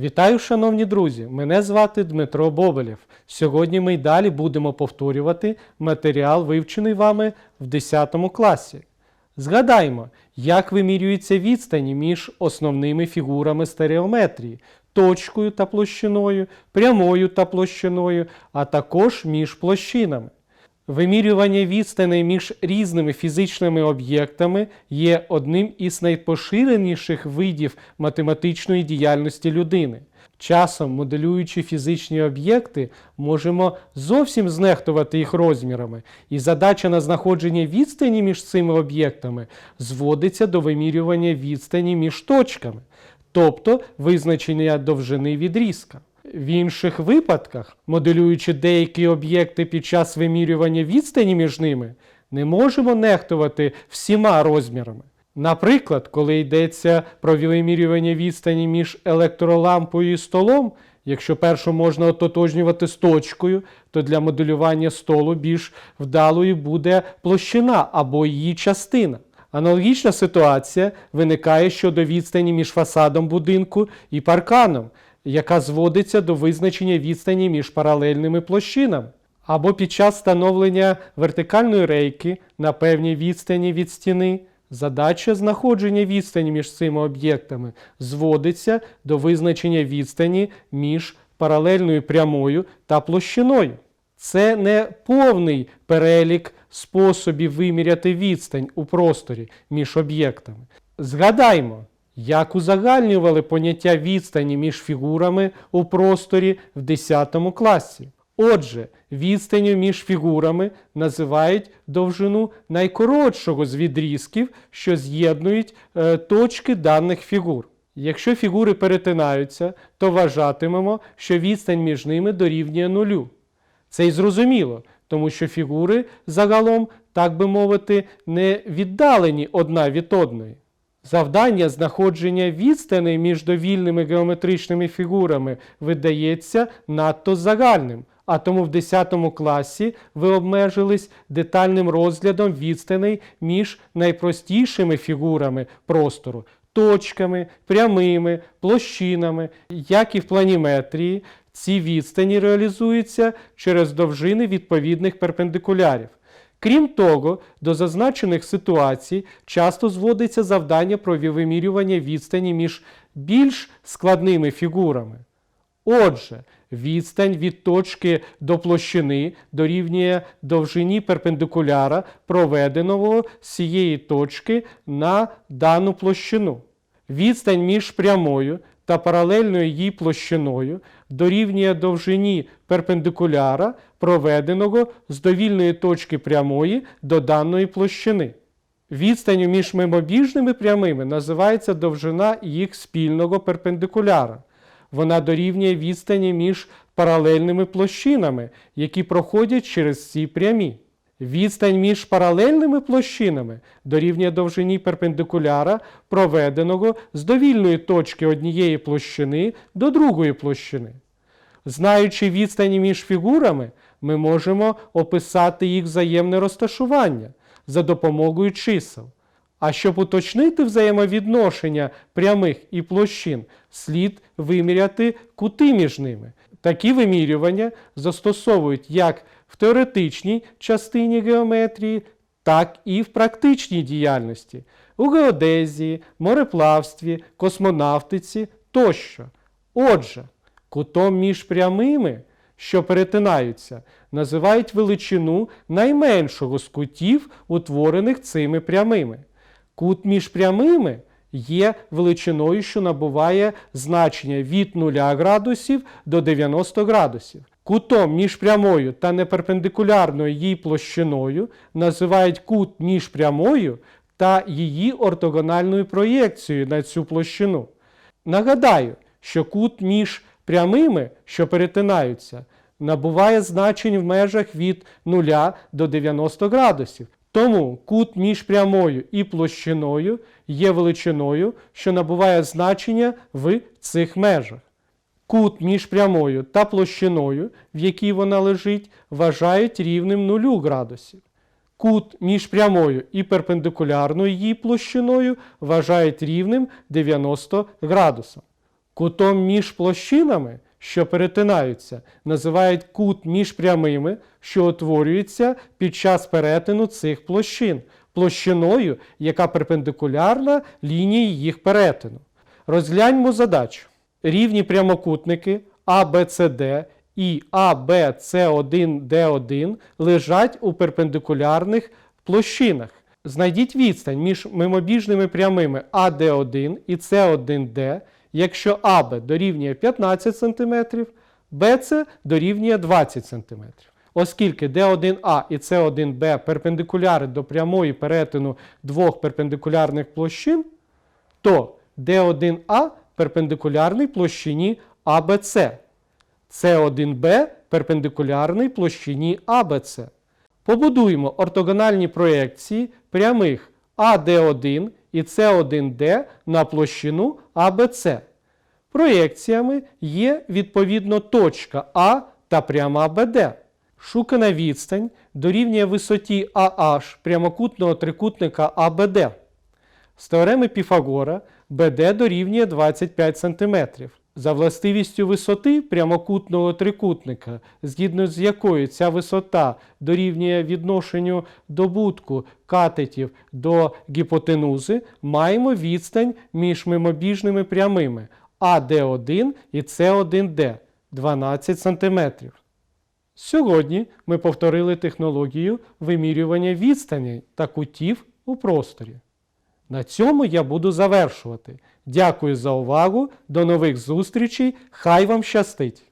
Вітаю, шановні друзі! Мене звати Дмитро Бобелєв. Сьогодні ми й далі будемо повторювати матеріал, вивчений вами в 10 класі. Згадаймо, як вимірюються відстані між основними фігурами стереометрії точкою та площиною, прямою та площиною, а також між площинами. Вимірювання відстаней між різними фізичними об'єктами є одним із найпоширеніших видів математичної діяльності людини. Часом, моделюючи фізичні об'єкти, можемо зовсім знехтувати їх розмірами, і задача на знаходження відстані між цими об'єктами зводиться до вимірювання відстані між точками, тобто визначення довжини відрізка. В інших випадках, моделюючи деякі об'єкти під час вимірювання відстані між ними, не можемо нехтувати всіма розмірами. Наприклад, коли йдеться про вимірювання відстані між електролампою і столом, якщо першу можна ототожнювати з точкою, то для моделювання столу більш вдалою буде площина або її частина. Аналогічна ситуація виникає щодо відстані між фасадом будинку і парканом, яка зводиться до визначення відстані між паралельними площинами. Або під час встановлення вертикальної рейки на певній відстані від стіни задача знаходження відстані між цими об'єктами зводиться до визначення відстані між паралельною прямою та площиною. Це не повний перелік способів виміряти відстань у просторі між об'єктами. Згадаймо, як узагальнювали поняття відстані між фігурами у просторі в 10 класі. Отже, відстанню між фігурами називають довжину найкоротшого з відрізків, що з'єднують е, точки даних фігур. Якщо фігури перетинаються, то вважатимемо, що відстань між ними дорівнює нулю. Це й зрозуміло, тому що фігури загалом, так би мовити, не віддалені одна від одної. Завдання знаходження відстаней між довільними геометричними фігурами видається надто загальним, а тому в 10 класі ви обмежились детальним розглядом відстаней між найпростішими фігурами простору точками, прямими, площинами, як і в планіметрії, ці відстані реалізуються через довжини відповідних перпендикулярів. Крім того, до зазначених ситуацій часто зводиться завдання про вимірювання відстані між більш складними фігурами. Отже, відстань від точки до площини дорівнює довжині перпендикуляра, проведеного з цієї точки на дану площину. Відстань між прямою та паралельною їй площиною дорівнює довжині перпендикуляра, проведеного з довільної точки прямої до даної площини. Відстанню між мимобіжними прямими називається довжина їх спільного перпендикуляра. Вона дорівнює відстані між паралельними площинами, які проходять через ці прямі. Відстань між паралельними площинами дорівнює довжині перпендикуляра, проведеного з довільної точки однієї площини до другої площини. Знаючи відстані між фігурами, ми можемо описати їх взаємне розташування за допомогою чисел. А щоб уточнити взаємовідношення прямих і площин, слід виміряти кути між ними. Такі вимірювання застосовують як в теоретичній частині геометрії, так і в практичній діяльності у геодезії, мореплавстві, космонавтиці тощо. Отже, кутом між прямими, що перетинаються, називають величину найменшого з кутів, утворених цими прямими. Кут між прямими є величиною, що набуває значення від 0 градусів до 90 градусів. Кутом між прямою та неперпендикулярною їй площиною називають кут між прямою та її ортогональною проєкцією на цю площину. Нагадаю, що кут між прямими, що перетинаються, набуває значень в межах від 0 до 90 градусів. Тому кут між прямою і площиною є величиною, що набуває значення в цих межах. Кут між прямою та площиною, в якій вона лежить, вважають рівним 0 градусів. Кут між прямою і перпендикулярною її площиною вважають рівним 90 градусам. Кутом між площинами, що перетинаються, називають кут між прямими, що утворюється під час перетину цих площин, площиною, яка перпендикулярна лінії їх перетину. Розгляньмо задачу. Рівні прямокутники ABCD і ABC1D1 лежать у перпендикулярних площинах. Знайдіть відстань між мимобіжними прямими AD1 і C1D, якщо AB дорівнює 15 см, BC дорівнює 20 см. Оскільки D1A і C1B перпендикуляри до прямої перетину двох перпендикулярних площин, то D1A перпендикулярний площині ABC, C1B перпендикулярний площині ABC. Побудуємо ортогональні проекції прямих AD1 і C1D на площину ABC. Проєкціями є відповідно точка А та пряма БД. Шукана відстань дорівнює висоті AH прямокутного трикутника АБД. З теореми Піфагора БД дорівнює 25 см. За властивістю висоти прямокутного трикутника, згідно з якою ця висота дорівнює відношенню добутку катетів до гіпотенузи, маємо відстань між мимобіжними прямими AD1 і C1D 12 см. Сьогодні ми повторили технологію вимірювання відстані та кутів у просторі. На цьому я буду завершувати. Дякую за увагу. До нових зустрічей. Хай вам щастить!